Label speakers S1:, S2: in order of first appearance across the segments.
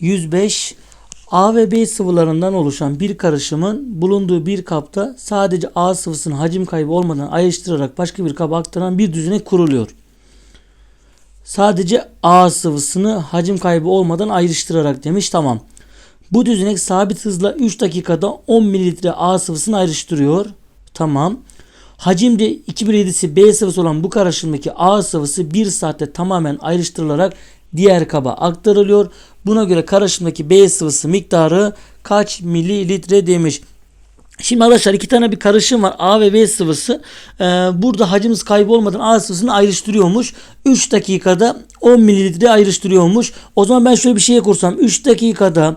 S1: 105 A ve B sıvılarından oluşan bir karışımın bulunduğu bir kapta sadece A sıvısının hacim kaybı olmadan ayrıştırarak başka bir kaba aktaran bir düzenek kuruluyor. Sadece A sıvısını hacim kaybı olmadan ayrıştırarak demiş tamam. Bu düzenek sabit hızla 3 dakikada 10 mililitre A sıvısını ayrıştırıyor. Tamam. Hacimde 2 bölü 7'si B sıvısı olan bu karışımdaki A sıvısı 1 saatte tamamen ayrıştırılarak diğer kaba aktarılıyor. Buna göre karışımdaki B sıvısı miktarı kaç mililitre demiş. Şimdi arkadaşlar iki tane bir karışım var. A ve B sıvısı. Ee, burada hacimiz kaybı olmadan A sıvısını ayrıştırıyormuş. 3 dakikada 10 mililitre ayrıştırıyormuş. O zaman ben şöyle bir şey kursam. 3 dakikada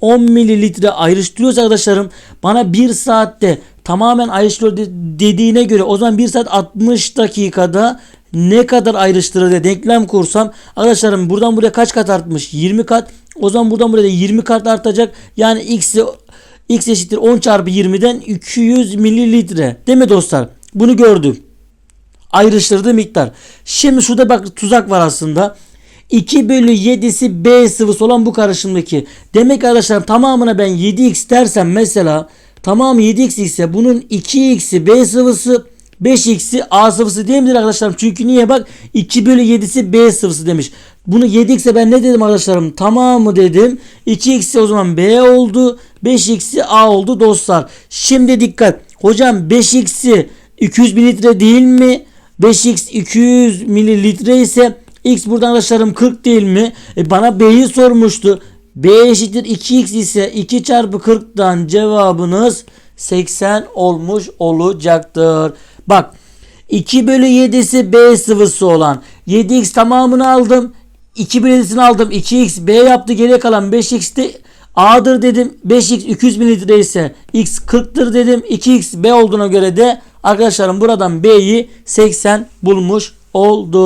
S1: 10 mililitre ayrıştırıyorsa arkadaşlarım bana 1 saatte tamamen ayrıştırıyor de- dediğine göre o zaman 1 saat 60 dakikada ne kadar ayrıştırır diye denklem kursam arkadaşlarım buradan buraya kaç kat artmış? 20 kat. O zaman buradan buraya da 20 kat artacak. Yani x'i x eşittir 10 çarpı 20'den 200 mililitre. Değil mi dostlar? Bunu gördük. Ayrıştırdığı miktar. Şimdi şurada bak tuzak var aslında. 2 bölü 7'si B sıvısı olan bu karışımdaki. Demek arkadaşlar tamamına ben 7x dersem mesela tamamı 7x ise bunun 2x'i B sıvısı 5x'i A sıvısı değil midir arkadaşlarım? Çünkü niye bak 2 bölü 7'si B sıvısı demiş. Bunu 7x'e ben ne dedim arkadaşlarım? Tamamı dedim. 2x'i o zaman B oldu. 5x'i A oldu dostlar. Şimdi dikkat. Hocam 5x'i 200 mililitre değil mi? 5x 200 mililitre ise x buradan arkadaşlarım 40 değil mi? E bana B'yi sormuştu. B eşittir 2x ise 2 çarpı 40'tan cevabınız 80 olmuş olacaktır. Bak 2 bölü 7'si B sıvısı olan 7x tamamını aldım. 2 bölü 7'sini aldım. 2x B yaptı. Geriye kalan 5x de A'dır dedim. 5x 200 mililitre ise x 40'tır dedim. 2x B olduğuna göre de arkadaşlarım buradan B'yi 80 bulmuş oldu.